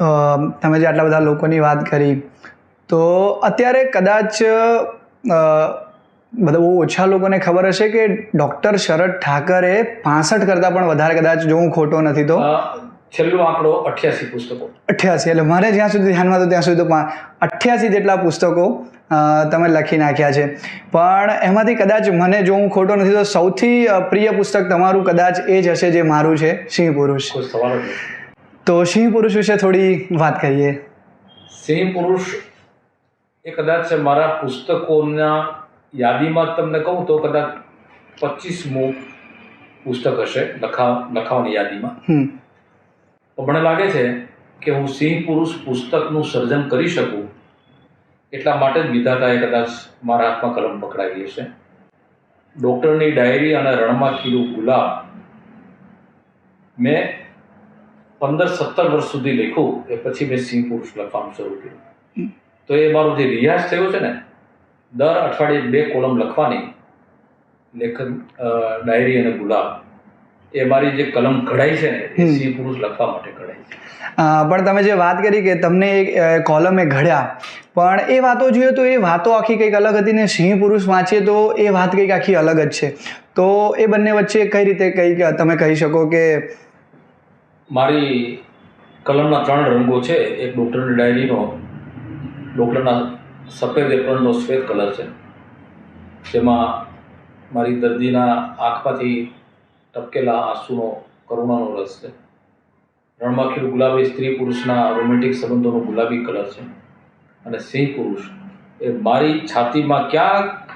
તમે જે આટલા બધા લોકોની વાત કરી તો અત્યારે કદાચ બધા બહુ ઓછા લોકોને ખબર હશે કે ડૉક્ટર શરદ ઠાકરે પાસઠ કરતાં પણ વધારે કદાચ જો હું ખોટો નથી તો? છેલ્લો આંકડો અઠ્યાસી પુસ્તકો. અઠ્યાસી એટલે મારે જ્યાં સુધી ધ્યાનમાં હતું ત્યાં સુધી તો અઠ્યાસી જેટલા પુસ્તકો તમે લખી નાખ્યા છે. પણ એમાંથી કદાચ મને જો હું ખોટો નથી તો સૌથી પ્રિય પુસ્તક તમારું કદાચ એ જ હશે જે મારું છે સિંહ પુરુષ. તો સિંહ પુરુષ વિશે થોડી વાત કરીએ. સિંહ પુરુષ એ કદાચ મારા પુસ્તકોના યાદીમાં તમને કહું તો કદાચ પચીસમું પુસ્તક હશે લખા લખાવાની યાદીમાં. મને લાગે છે કે હું સિંહ પુરુષ પુસ્તકનું સર્જન કરી શકું એટલા માટે જ વિધાતાએ કદાચ મારા હાથમાં કલમ પકડાવી હશે. ડૉક્ટરની ડાયરી અને રણમાં ખીલું ગુલાબ મેં પંદર સત્તર વર્ષ સુધી લખ્યું એ પછી મેં સિંહ પુરુષ લખવાનું શરૂ કર્યું. તો એ મારો જે રિયાઝ થયો છે ને દર અઠવાડિયે બે કોલમ લખવાની લેખન ડાયરી અને ગુલાબ એ મારી જે કલમ કઢાઈ છે ને એ. સિંહ પુરુષ લખવા માટે કઢાઈ છે. પણ તમે જે વાત કરી કે તમને એક કોલમે ઘડ્યા પણ એ વાતો જોઈએ તો એ વાતો આખી કંઈક અલગ હતી ને સિંહ પુરુષ વાંચીએ તો એ વાત કંઈક આખી અલગ જ છે. તો એ બંને વચ્ચે કઈ રીતે કંઈક તમે કહી શકો કે મારી કલમના ત્રણ રંગો છે. એક ડૉક્ટરની ડાયરીનો ડૉક્ટરના સફેદ એપ્રનનો શ્વેત કલર છે. જેમાં મારી દર્દીના આંખમાંથી ટપકેલા આંસુનો કરુણાનો રસ છે. રણમાખીલું ગુલાબી સ્ત્રી પુરુષના રોમેન્ટિક સંબંધોનો ગુલાબી કલર છે. અને સિંહ પુરુષ. એ મારી છાતીમાં ક્યાંક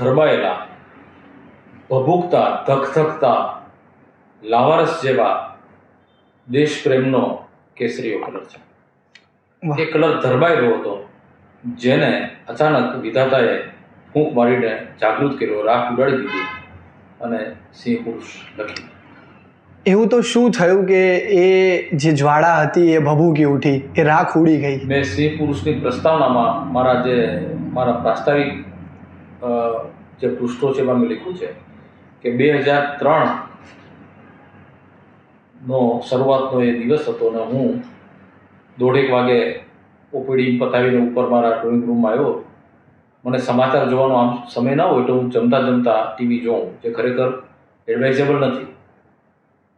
ધરબાયેલા, ભભૂકતા ધકધકતા લાવારસ જેવા દેશપ્રેમનો કેસરીયો કલર છે. એ કલર ધરબાયેલો હતો. જેને અચાનક વિધાતાએ ફૂંક મારીને જાગૃત કર્યો રાખ ઉડાડી દીધી અને સિંહ પુરુષ લખી એવું તો શું થયું કે એ જે જ્વાળા હતી એ ભભૂકી ઉઠી એ રાખ ઉડી ગઈ? મેં સિંહ પુરુષની પ્રસ્તાવનામાં મારા જે મારા પ્રાસ્તાવિક જે પૃષ્ઠો છે એમાં મેં લખ્યું છે કે બે હજાર ત્રણ નો શરૂઆતનો એ દિવસ હતો અને હું દોઢેક વાગે ઓપીડી પતાવીને ઉપર મારા ડ્રોઈંગ રૂમમાં આવ્યો. મને સમાચાર જોવાનો આમ સમય ના હોય તો હું જમતા જમતા ટીવી જોઉં, જે ખરેખર એડવાઇઝેબલ નથી.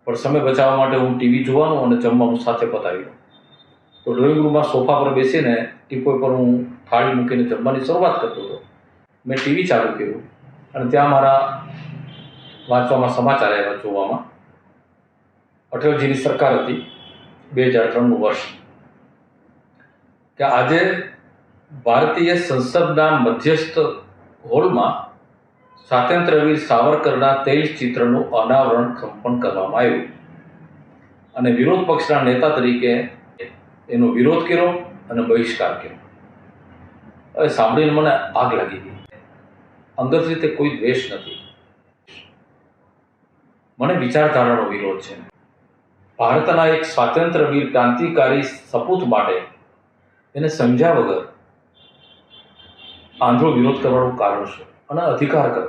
પણ સમય બચાવવા માટે હું ટીવી જોવાનું અને જમવાનું સાથે પતાવી લઉં તો ડ્રોઈંગ રૂમમાં સોફા પર બેસીને ટીપોય પર હું થાળી મૂકીને જમવાની શરૂઆત કરતો હતો. મેં ટીવી ચાલુ કર્યું અને ત્યાં મારા વાંચવામાં સમાચાર આવ્યા જોવામાં. અટલજીની સરકાર હતી બે હજાર ત્રણનું વર્ષ. કે આજે ભારતીય સંસદના મધ્યસ્થ હોલમાં સ્વાતંત્ર્યવીર સાવરકરના તેજ ચિત્રનું અનાવરણ સંપન્ન કરવામાં આવ્યું. અને વિરોધ પક્ષના નેતા તરીકે એનો વિરોધ કર્યો અને બહિષ્કાર કર્યો. હવે સાંભળીને મને આગ લાગી ગઈ. અંગત રીતે કોઈ દ્વેષ નથી. મને વિચારધારાનો વિરોધ છે. ભારતના એક સ્વાતંત્ર્યવીર ક્રાંતિકારી સપૂત માટે એને સમજ્યા વગર આંધળો વિરોધ કરવાનું કારણ છે અને અધિકાર કર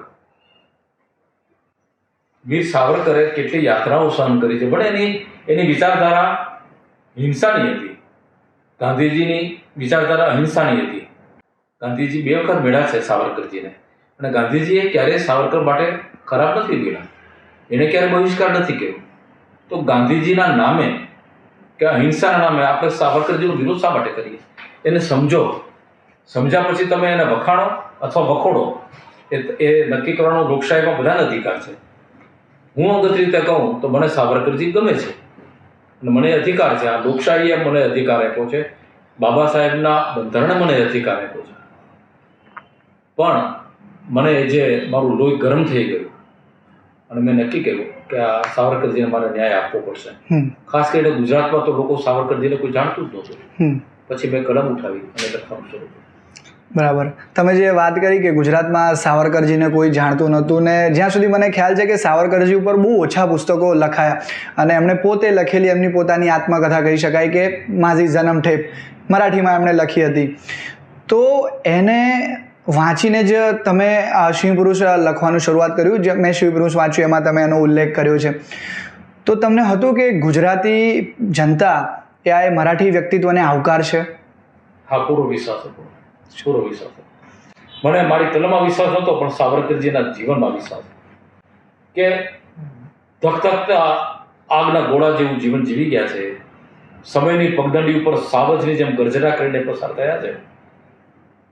વીર સાવરકરે કેટલી યાત્રાઓ સહન કરી છે પણ એની એની વિચારધારા હિંસાની હતી. ગાંધીજીની વિચારધારા અહિંસાની હતી. ગાંધીજી બે વખત મેળા છે સાવરકરજીને. અને ગાંધીજીએ ક્યારેય સાવરકર માટે ખરાબ નથી બોલ્યા એને ક્યારે બહિષ્કાર નથી કર્યો. તો ગાંધીજીના નામે કે અહિંસાના નામે આપણે સાવરકરજીનો વિરોધ શા માટે કરીએ? એને સમજો. સમજ્યા પછી તમે એને વખાણો અથવા વખોડો. એ એ નક્કી કરવાનો લોકશાહીમાં બધાને અધિકાર છે. હું અંગત રીતે કહું તો મને સાવરકરજી ગમે છે. અને મને અધિકાર છે. આ લોકશાહીએ મને અધિકાર આપ્યો છે. બાબા સાહેબના બંધારણે મને અધિકાર આપ્યો છે. પણ મને જે મારું લોહી ગરમ થઈ ગયું, અને મેં નક્કી કર્યું કે આ સાવરકરજીને મારે ન્યાય આપવો પડશે. ખાસ કરીને ગુજરાતમાં તો લોકો સાવરકરજીને કોઈ જાણતું જ નહોતું. પછી મેં કલમ ઉઠાવી અને લખવાનું શરૂ કર્યું. બરાબર. તમે જે વાત કરી કે ગુજરાતમાં સાવરકરજીને કોઈ જાણતું નહોતું ને જ્યાં સુધી મને ખ્યાલ છે કે સાવરકરજી ઉપર બહુ ઓછા પુસ્તકો લખાયા અને એમણે પોતે લખેલી એમની પોતાની આત્મકથા કહી શકાય કે માઝી જન્મ ઠેપ મરાઠીમાં એમણે લખી હતી. તો એને વાંચીને જ તમે આ શિવ લખવાનું શરૂઆત કર્યું, જે મેં શિવપુરુષ વાંચ્યું, એમાં તમે એનો ઉલ્લેખ કર્યો છે. તો તમને હતું કે ગુજરાતી જનતા એ આ મરાઠી વ્યક્તિત્વને આવકાર છે? હા, પૂરો વિશ્વાસ હતો. પૂરો વિશ્વાસ હતો. મને મારી કલમમાં વિશ્વાસ નહોતો પણ સાવરકરજીના જીવનમાં વિશ્વાસ. કે ધકધકતા, આગના ગોળા જેવું જીવન જીવી ગયા છે. સમયની પગદંડી ઉપર સાવજની જેમ ગર્જના કરીને પસાર થયા છે.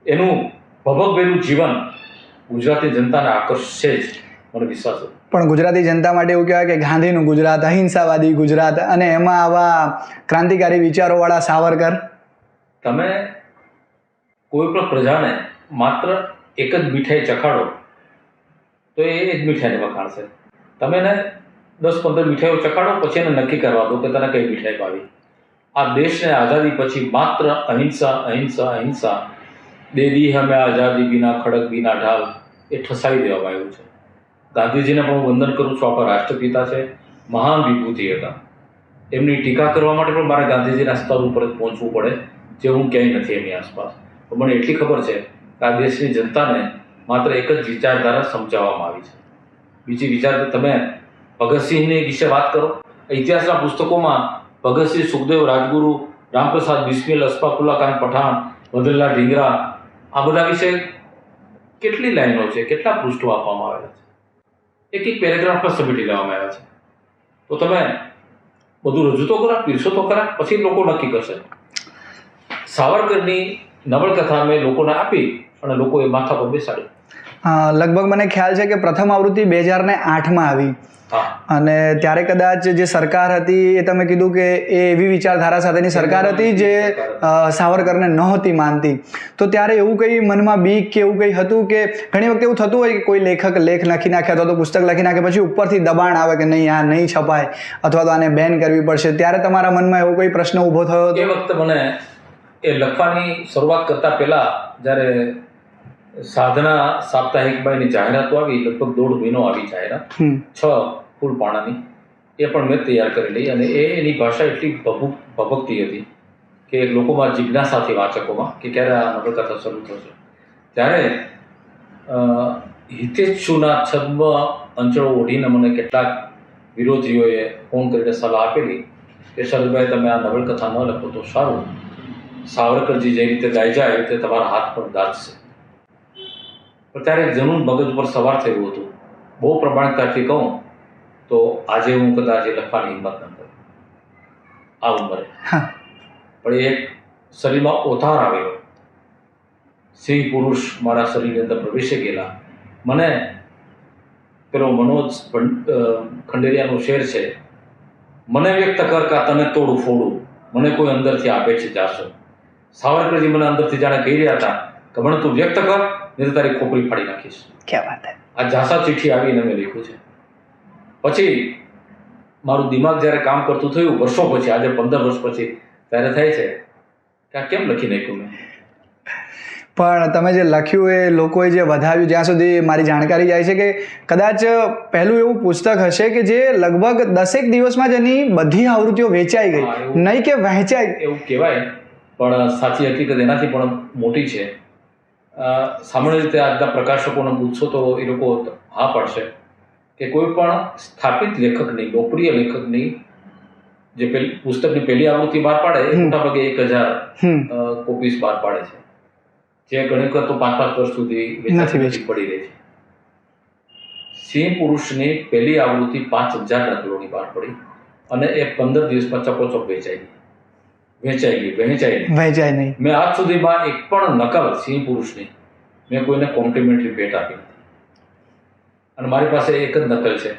એનું ભભકભેરું જીવન ગુજરાતી જનતાને આકર્ષશે જ મને વિશ્વાસ હતો પણ ગુજરાતી જનતા માટે એવું કહેવાય કે ગાંધીનું ગુજરાત અહિંસાવાદી ગુજરાત અને એમાં આવા ક્રાંતિકારી વિચારોવાળા સાવરકર. તમે કોઈ પણ પ્રજાને માત્ર એક જ મીઠાઈ ચખાડો તો એ જ મીઠાઈને વખાણશે. તમે એને દસ પંદર મીઠાઈઓ ચખાડો પછી એને નક્કી કરવા દો કે તને કઈ મીઠાઈ ભાવી. આ દેશને આઝાદી પછી માત્ર અહિંસા અહિંસા અહિંસા દે દી હમે આઝાદી બિના ખડક બિના ઢાલ એ ઠસાવી દેવામાં આવ્યું છે. ગાંધીજીને પણ હું વંદન કરું છું. આપણા રાષ્ટ્રપિતા છે. મહાન વિભૂતિ હતા. એમની ટીકા કરવા માટે પણ મારે ગાંધીજીના સ્તર ઉપર જ પહોંચવું પડે, જે હું ક્યાંય નથી એમની આસપાસ. પણ મને એટલી ખબર છે કે આ દેશની જનતાને માત્ર એક જ વિચારધારા સમજાવવામાં આવી છે. બીજી વિચાર તમે ભગતસિંહની વિશે વાત કરો. ઇતિહાસના પુસ્તકોમાં ભગતસિંહ સુખદેવ રાજગુરુ રામપ્રસાદ બિસ્મિલ અસ્ફાકુલ્લા ખાન પઠાણ મદનલાલ ઢીંગરા આ બધા વિશે કેટલી લાઈનો છે? કેટલા પૃષ્ઠો આપવામાં આવેલા છે? એક એક પેરેગ્રાફમાં સમેટી લેવામાં આવ્યા છે. તો તમે બધું રજૂ તો કરા પીરસો તો કરા પછી લોકો નક્કી કરશે. સાવરકરની નવલકથા મેં લોકોને આપી અને લોકોએ માથા પર બેસાડી અ, લગભગ મને ખ્યાલ છે કે પ્રથમ આવૃત્તિ બે હજાર ને આઠમાં આવી. અને ત્યારે કદાચ જે સરકાર હતી એ તમે કીધું કે એ એવી વિચારધારા સાથેની સરકાર હતી જે સાવરકરને નહોતી માનતી. તો ત્યારે એવું કંઈ મનમાં બીક કે એવું કંઈ હતું કે ઘણી વખત એવું થતું હોય કે કોઈ લેખક લેખ લખી નાખે અથવા તો પુસ્તક લખી નાખે પછી ઉપરથી દબાણ આવે કે નહીં આ નહીં છપાય અથવા તો આને બેન કરવી પડશે. ત્યારે તમારા મનમાં એવો કોઈ પ્રશ્ન ઊભો થયો એ વખતે મને એ લખવાની શરૂઆત કરતા પહેલા જ્યારે સાધના સાપ્તાહિકમાં જાહેરાતો આવી લગભગ દોઢ મહિનો આવી જાહેરાત. છ ફૂલ પાણાની. એ પણ મેં તૈયાર કરી લઈ અને એ એની ભાષા એટલી ભભુક ભભકતી હતી કે લોકોમાં જિજ્ઞાસા હતી વાચકોમાં કે ક્યારે આ નવલકથા શરૂ થશે. ત્યારે હિતેચ્છુના છદ્મ અંચળો ઓઢીને મને કેટલાક વિરોધીઓએ ફોન કરીને સલાહ આપેલી કે શરદભાઈ તમે આ નવલકથા ન લખો તો સારું. સાવરકરજી જે રીતે ગાઈ જાય એ રીતે તમારા હાથ પણ પણ ત્યારે જનૂન મગજ પર સવાર થયું હતું. બહુ પ્રમાણિકતાથી કહું તો આજે હું કદાચ એ લખવાની હિંમત ન કરું. આ ઉંમરે. હા. પણ એક શરીરમાં ઓથાર આવેલો સિંહ પુરુષ મારા શરીરની અંદર પ્રવેશી ગયેલા. મને પેલો મનોજ ખંડેરિયાનો શેર છે. મને વ્યક્ત કર કા તને તોડું ફોડું. મને કોઈ અંદરથી આપે છે જાશો. સાવરકરજી મને અંદરથી જાણે કહી રહ્યા હતા કે મને તું વ્યક્ત કર નહીં તારી ખોપરી ફાડી નાખીશ. ક્યાં વાત આ જાસા ચિઠ્ઠી આવીને મેં લખ્યું છે. પછી મારું દિમાગ જ્યારે કામ કરતું થયું વર્ષો પછી આજે પંદર વર્ષ પછી ત્યારે થાય છે કે આ કેમ લખી નાખ્યું મેં? પણ તમે જે લખ્યું એ લોકોએ જે વધાવ્યું જ્યાં સુધી મારી જાણકારી જાય છે કે કદાચ પહેલું એવું પુસ્તક હશે કે જે લગભગ દસેક દિવસમાં જ એની બધી આવૃત્તિઓ વેચાઈ ગઈ. નહીં કે વહેંચાઈ એવું કહેવાય પણ સાચી હકીકત એનાથી પણ મોટી છે. સામાન્ય રીતે આજના પ્રકાશકોને પૂછશો તો એ લોકો હા પાડશે કે કોઈ પણ સ્થાપિત લેખકની લોકપ્રિય લેખકની જે પેલી પુસ્તકની પહેલી આવૃત્તિ બહાર પાડે એ મોટાભાગે એક હજાર કોપીસ બહાર પાડે છે. જે ઘણી વખત તો પાંચ પાંચ વર્ષ સુધી વેચાતી પડી રહી છે. સિંહ પુરુષની પહેલી આવૃત્તિ પાંચ હજાર નકલોની બહાર પડી અને એ પંદર દિવસમાં ચકોચક વેચાઈ ગઈ. વેચાઈ ગઈ વહેંચાઈ નહીં વહેંચાય નહીં. મેં આજ સુધીમાં એક પણ નકલ સિંહ પુરુષની મેં કોઈને કોમ્પ્લિમેન્ટરી ભેટ આપી અને મારી પાસે એક જ નકલ છે.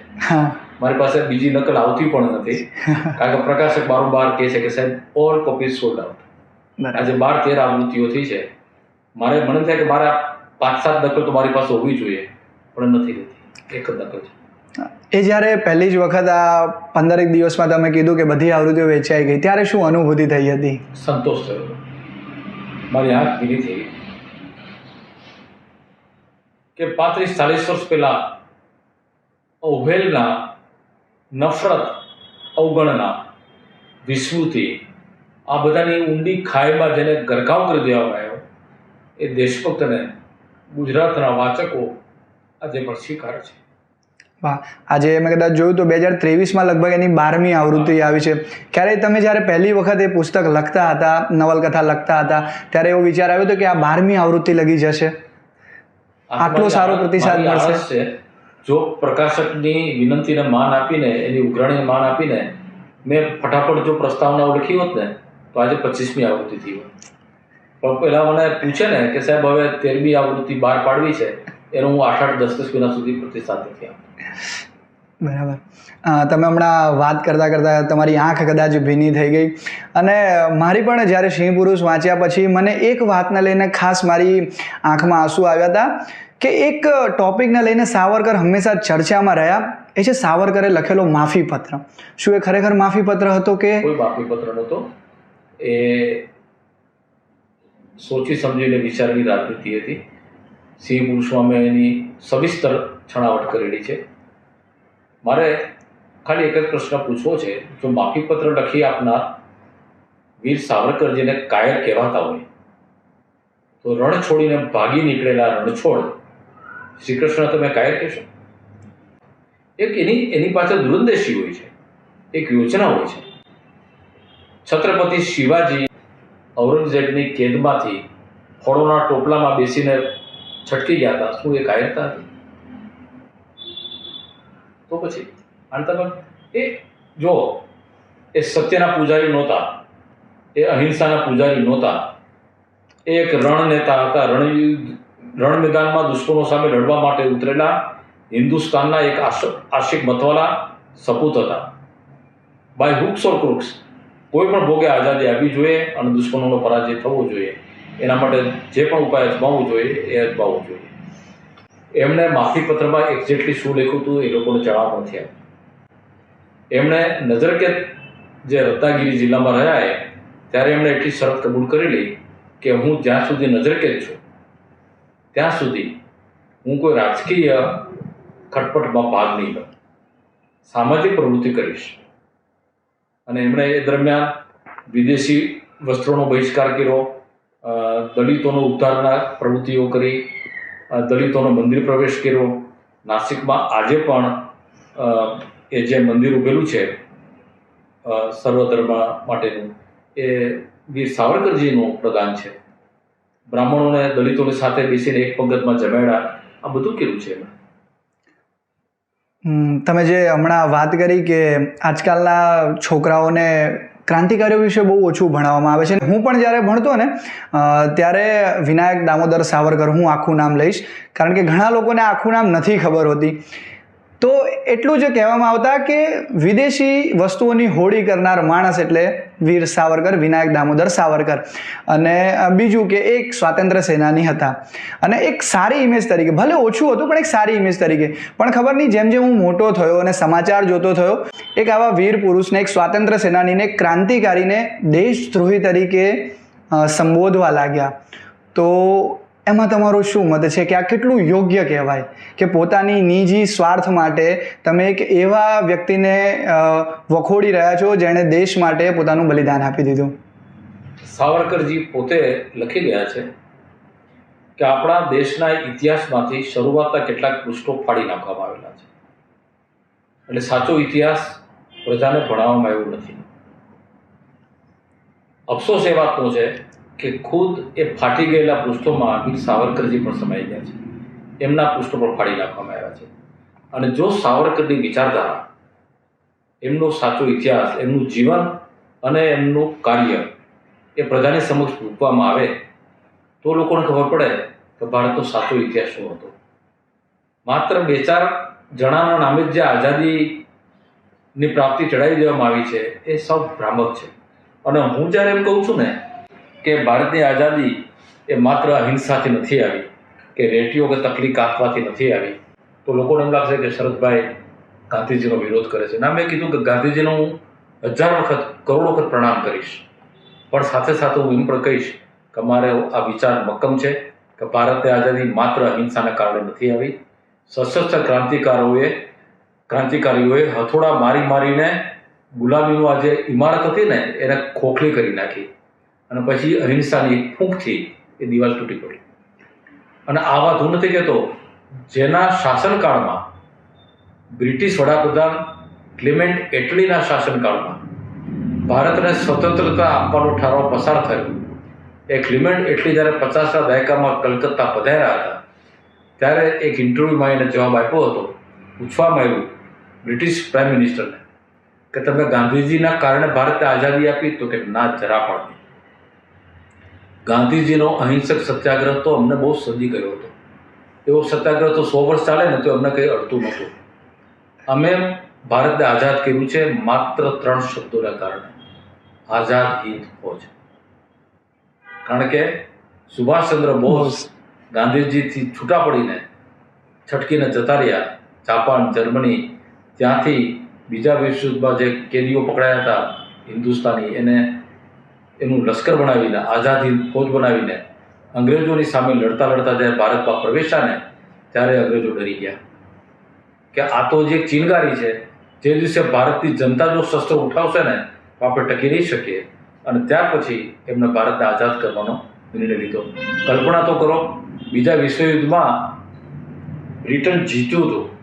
મારી પાસે બીજી નકલ આવતી પણ નથી. કારણ કે પ્રકાશક બારોબાર કહે છે કે સાહેબ ઓલ કોપીઝ સોલ્ડ આઉટ આજે બાર તેર આવૃત્તિઓ થઈ છે. મારે મને થાય કે મારા પાંચ સાત નકલ તો મારી પાસે હોવી જોઈએ પણ નથી રહેતી એક જ નકલ છે. એ જ્યારે પહેલી જ વખત આ પંદરેક દિવસમાં તમે કીધું કે બધી આવૃત્તિઓ વેચાઈ ગઈ, ત્યારે શું અનુભૂતિ થઈ હતી? સંતોષ થયો. મારી આંખ ભીની થઈ. કે પાંત્રીસ ચાલીસ વર્ષ પહેલા અવહેલના, નફરત, અવગણના, વિસ્મૃતિ, આ બધાની ઊંડી ખાઈમાં જેને ગરકાવ કરી દેવામાં આવ્યો, એ દેશભક્તને ગુજરાતના વાચકો આજે પણ સ્વીકારે છે. વાહ. આજે મેં કદાચ જોયું તો બે હજાર ત્રેવીસમાં લગભગ એની બારમી આવૃત્તિ આવી છે. ક્યારેય તમે જ્યારે પહેલી વખત એ પુસ્તક લખતા હતા નવલકથા લખતા હતા ત્યારે એવો વિચાર આવ્યો હતો કે આ બારમી આવૃત્તિ લગી જશે? આટલો સારો પ્રતિસાદ મળશે. છે. જો પ્રકાશકની વિનંતીને માન આપીને એની ઉઘરાણીને માન આપીને મેં ફટાફટ જો પ્રસ્તાવનાઓ લખી હોત ને તો આજે પચીસમી આવૃત્તિ થઈ હોત. પણ પહેલાં મને પૂછે ને કે સાહેબ હવે તેરમી આવૃત્તિ બહાર પાડવી છે. એનો હું આઠ આઠ દસ દસ મહિના સુધી પ્રતિસાદ નથી આપતો. બરાબર. તમે હમણાં વાત કરતાં કરતાં તમારી આંખ કદાચ ભીની થઈ ગઈ. અને મારી પણ જ્યારે સિંહ પુરુષ વાંચ્યા પછી મને એક વાતને લઈને ખાસ મારી આંખમાં આંસુ આવ્યા હતા કે એક ટોપિકને લઈને સાવરકર હંમેશા ચર્ચામાં રહ્યા. એ છે સાવરકરે લખેલો માફી પત્ર. શું એ ખરેખર માફી પત્ર હતો કે? કોઈ માફી પત્ર નહોતો. એ સોચી સમજીને વિચારની રાજનીતિ હતી. સિંહ પુરુષમાં એની સવિસ્તર છણાવટ કરેલી છે. મારે ખાલી એક જ પ્રશ્ન પૂછવો છે. જો માફીપત્ર લખી આપનાર વીર સાવરકરજીને કાયર કહેવાતા હોય, તો રણ છોડીને ભાગી નીકળેલા રણછોડ શ્રી કૃષ્ણ તમે કાયર કહેશો? એક એની એની પાછળ દૂરંદેશી હોય છે. એક યોજના હોય છે. છત્રપતિ શિવાજી ઔરંગઝેબની કેદમાંથી ફળોના ટોપલામાં બેસીને છટકી ગયા હતા. શું એ કાયરતા હતી? તો પછી તમે એ જો, એ સત્યના પૂજારી નહોતા. એ અહિંસાના પૂજારી નહોતા. એ એક રણ નેતા હતા. રણયુદ્ધ, રણ મેદાનમાં દુશ્મનો સામે લડવા માટે ઉતરેલા હિન્દુસ્તાનના એક આશ- આશિક મતવાલા સપૂત હતા. બાય હુક્સ ઓર ક્રુક્સ કોઈ પણ ભોગે આઝાદી આપવી જોઈએ અને દુશ્મનોનો પરાજય થવો જોઈએ. એના માટે જે પણ ઉપાય અજમાવવો જોઈએ એ અજમાવવું જોઈએ. એમણે માફી પત્રમાં એક્ઝેક્ટલી શું લખ્યું હતું એ લોકોને જણાવવા નથી એમણે નજરકેદ જે રત્નાગીરી જિલ્લામાં રહ્યા એ, ત્યારે એમણે એટલી શરત કબૂલ કરેલી કે હું જ્યાં સુધી નજરકેદ છું, ત્યાં સુધી હું કોઈ રાજકીય ખટપટમાં ભાગ નહીં લઉં. સામાજિક પ્રવૃત્તિ કરીશ. અને એમણે એ દરમિયાન વિદેશી વસ્ત્રોનો બહિષ્કાર કર્યો દલિતોનો ઉદ્ધારના પ્રવૃત્તિઓ કરી દલિતોનો મંદિર પ્રવેશ કર્યો. નાસિકમાં આજે પણ એ જે મંદિર ઉભેલું છે સર્વધર્મ માટેનું, એ વીર સાવરકરજીનું પ્રદાન છે. બ્રાહ્મણોને, દલિતોની સાથે બેસીને એક પંગતમાં જમાડ્યા. આ બધું કેવું છે તમે જે હમણાં વાત કરી કે આજકાલના છોકરાઓને ક્રાંતિકારીઓ વિશે બહુ ઓછું ભણાવવામાં આવે છે. હું પણ જ્યારે ભણતો ને ત્યારે વિનાયક દામોદર સાવરકર હું આખું નામ લઈશ. કારણ કે ઘણા લોકોને આખું નામ નથી ખબર હોતી. તો એટલું જ કહેવામાં આવતા કે વિદેશી વસ્તુઓની હોળી કરનાર માણસ એટલે વીર સાવરકર, વિનાયક દામોદર સાવરકર. અને બીજું કે એક સ્વાતંત્ર્ય સેનાની હતા. અને એક સારી ઇમેજ તરીકે, ભલે ઓછું હતું, પણ એક સારી ઇમેજ તરીકે. પણ ખબર નહીં, જેમ જેમ હું મોટો થયો અને સમાચાર જોતો થયો, એક આવા વીર પુરુષને, એક સ્વાતંત્ર્ય સેનાનીને ક્રાંતિકારીને દેશદ્રોહી તરીકે સંબોધવા લાગ્યા. તો એમાં તમારો શું મત છે કે આ કેટલું યોગ્ય કહેવાય કે પોતાની નિજી સ્વાર્થ માટે તમે એક એવા વ્યક્તિને વખોડી રહ્યા છો જેણે દેશ માટે પોતાનું બલિદાન આપી દીધું? સાવરકરજી પોતે લખી ગયા છે કે આપણા દેશના ઇતિહાસમાંથી શરૂઆતના કેટલાક પૃષ્ઠો ફાડી નાખવામાં આવેલા છે. એટલે સાચો ઇતિહાસ પ્રજાને ભણાવવામાં આવ્યો નથી. અફસોસ એ વાતનો છે કે ખુદ એ ફાટી ગયેલા પૃષ્ઠોમાં વીર સાવરકરજી પણ સમાઈ ગયા છે. એમના પૃષ્ઠો પણ ફાડી નાખવામાં આવ્યા છે. અને જો સાવરકરની વિચારધારા, એમનો સાચો ઇતિહાસ, એમનું જીવન અને એમનું કાર્ય એ પ્રજાની સમક્ષ મૂકવામાં આવે, તો લોકોને ખબર પડે કે ભારતનો સાચો ઇતિહાસ શું હતો. માત્ર બે ચાર જણાના નામે જે આઝાદીની પ્રાપ્તિ ચડાવી દેવામાં આવી છે, એ સૌ ભ્રામક છે. અને હું જ્યારે એમ કહું છું ને કે ભારતની આઝાદી એ માત્ર અહિંસાથી નથી આવી, કે રેટીઓ કે તકલીફ કાપવાથી નથી આવી. તો લોકોને એમ લાગશે કે શરદભાઈ ગાંધીજીનો વિરોધ કરે છે. ના, મેં કીધું કે ગાંધીજીનો હું હજાર વખત, કરોડો વખત પ્રણામ કરીશ. પણ સાથે સાથે હું એમ પણ કહીશ કે મારે આ વિચાર મક્કમ છે કે ભારતની આઝાદી માત્ર અહિંસાના કારણે નથી આવી. સશસ્ત્ર ક્રાંતિકારોએ, ક્રાંતિકારીઓએ હથોડા મારી મારીને ગુલામીનું આ જે ઇમારત હતી ને, એને ખોખલી કરી નાખી. અને પછી અહિંસાની એક ફૂંકથી એ દિવાલ તૂટી પડી. અને આ વાત નથી કહેતો, જેના શાસનકાળમાં બ્રિટિશ વડાપ્રધાન ક્લિમેન્ટ એટલીના શાસનકાળમાં ભારતને સ્વતંત્રતા આપવાનો ઠરાવ પસાર થયો. એ ક્લિમેન્ટ એટલી જ્યારે પચાસના દાયકામાં કલકત્તા પધાર્યા હતા, ત્યારે એક ઇન્ટરવ્યુમાં એને જવાબ આપ્યો હતો. પૂછવામાં આવ્યું, બ્રિટિશ પ્રાઇમ મિનિસ્ટરને, કે તમે ગાંધીજીના કારણે ભારતે આઝાદી આપી તો કે ના, જરા પણ નહીં. ગાંધીજીનો અહિંસક સત્યાગ્રહ તો અમને બહુ સદી ગયો હતો. એવો સત્યાગ્રહ તો સો વર્ષ ચાલે ને તો અમને કંઈ અડતું નહોતું. અમે ભારતને આઝાદ કર્યું છે માત્ર ત્રણ શબ્દોના કારણે. આઝાદ હિંદ ફોજ. કારણ કે સુભાષચંદ્ર બોઝ ગાંધીજીથી છૂટા પડીને છટકીને જતા રહ્યા, જાપાન, જર્મની, ત્યાંથી બીજા વિશ્વયુદ્ધમાં જે કેદીઓ પકડાયા હતા હિન્દુસ્તાની, એને એનું લશ્કર બનાવીને, આઝાદ ફોજ બનાવીને, અંગ્રેજોની સામે લડતા લડતા જ્યારે ભારતમાં પ્રવેશ્યા ને, ત્યારે અંગ્રેજો ડરી ગયા. કે આ તો જે ચીનગારી છે, જે દિવસે ભારતની જનતા જો શસ્ત્ર ઉઠાવશે ને, તો આપણે ટકી નહીં શકીએ. અને ત્યાર પછી એમને ભારતને આઝાદ કરવાનો નિર્ણય લીધો. કલ્પના તો કરો, બીજા વિશ્વયુદ્ધમાં બ્રિટન જીત્યું હતું.